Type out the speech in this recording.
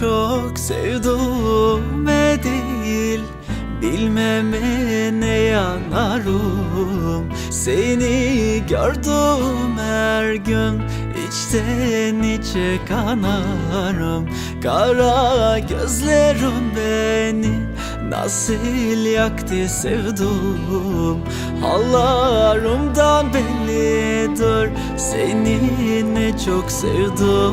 çok sevduğume değil. Bilmeme ne yanarım Seni gördüm her gün. İçten içe kanarım. Kara gözlerin beni Nasıl yaktı sevdum Hallarımdan bellidir. Seni ne çok sevdim.